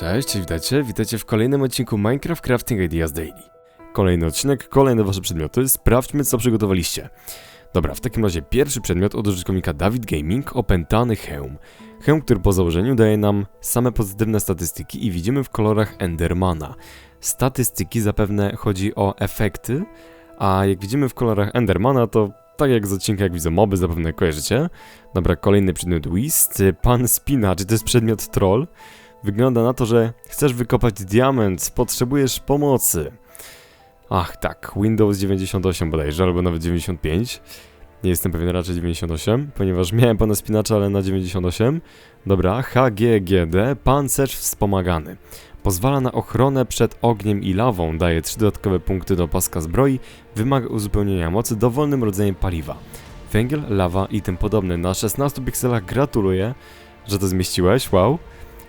Cześć, witajcie, witajcie w kolejnym odcinku Minecraft Crafting Ideas Daily. Kolejny odcinek, kolejne wasze przedmioty, sprawdźmy co przygotowaliście. Dobra, w takim razie pierwszy przedmiot od użytkownika David Gaming, opętany hełm. Hełm, który po założeniu daje nam same pozytywne statystyki i widzimy w kolorach Endermana. Statystyki zapewne chodzi o efekty, a jak widzimy w kolorach Endermana to tak jak z odcinka jak widzę moby zapewne kojarzycie. Dobra, kolejny przedmiot Whist, pan Spinacz, to jest przedmiot troll. Wygląda na to, że chcesz wykopać diament, potrzebujesz pomocy. Ach tak, Windows 98 bodajże, albo nawet 95. Nie jestem pewien, raczej 98, ponieważ miałem pana spinacza, ale na 98. Dobra, HGGD, pancerz wspomagany. Pozwala na ochronę przed ogniem i lawą, daje 3 dodatkowe punkty do paska zbroi, wymaga uzupełnienia mocy dowolnym rodzajem paliwa. Węgiel, lawa i tym podobne. Na 16 pikselach gratuluję, że to zmieściłeś, wow.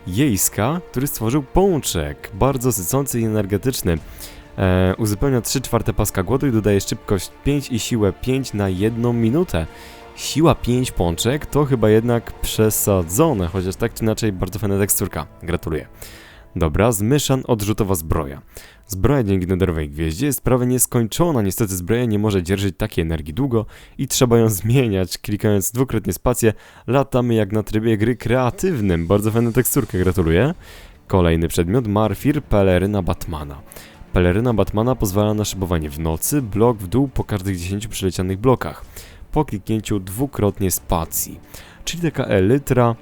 Jejska, który stworzył pączek, bardzo sycący i energetyczny. E, uzupełnia 3 czwarte paska głodu i dodaje szybkość 5 i siłę 5 na 1 minutę. Siła 5 pączek to chyba jednak przesadzone, chociaż tak czy inaczej bardzo fajna teksturka. Gratuluję. Dobra, zmyszan odrzutowa zbroja. Zbroja dzięki nederowej gwieździe jest prawie nieskończona, niestety zbroja nie może dzierżyć takiej energii długo i trzeba ją zmieniać. Klikając dwukrotnie spację, latamy jak na trybie gry kreatywnym. Bardzo fajna teksturka, gratuluję. Kolejny przedmiot, Marfir, peleryna Batmana. Peleryna Batmana pozwala na szybowanie w nocy, blok w dół po każdych 10 przelecianych blokach. Po kliknięciu dwukrotnie spacji. Czyli taka elytra,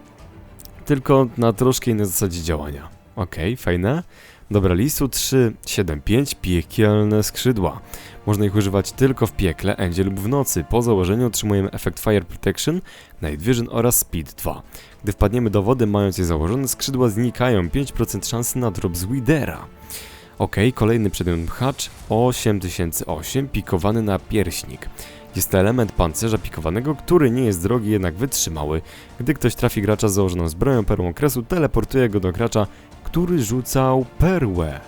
tylko na troszkę innej zasadzie działania. Okej, fajne. Dobra, lisu 375, piekielne skrzydła. Można ich używać tylko w piekle, endzie lub w nocy. Po założeniu otrzymujemy efekt Fire Protection, Night Vision oraz Speed 2. Gdy wpadniemy do wody mając je założone, skrzydła znikają, 5% szansy na drop z Widera. Ok, kolejny przedmiot hacz 8008, pikowany na pierśnik. Jest to element pancerza pikowanego, który nie jest drogi, jednak wytrzymały. Gdy ktoś trafi gracza z założoną zbroją perłą okresu, teleportuje go do gracza, który rzucał perłę.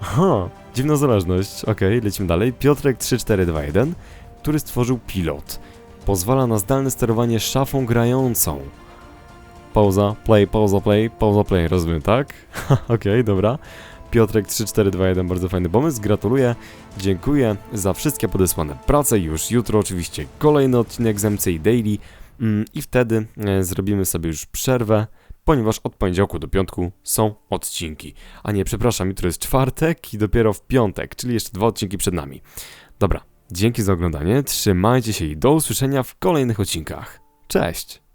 Aha, dziwna zależność. Ok, lecimy dalej. Piotrek 3421, który stworzył pilot. Pozwala na zdalne sterowanie szafą grającą. Pauza, play, pauza, play, pauza, play, rozumiem, tak? Okej, dobra. Piotrek 3421, bardzo fajny pomysł, gratuluję, dziękuję za wszystkie podesłane prace, już jutro oczywiście kolejny odcinek z MCI Daily mm, i wtedy e, zrobimy sobie już przerwę, ponieważ od poniedziałku do piątku są odcinki. A nie, przepraszam, jutro jest czwartek i dopiero w piątek, czyli jeszcze dwa odcinki przed nami. Dobra, dzięki za oglądanie, trzymajcie się i do usłyszenia w kolejnych odcinkach. Cześć!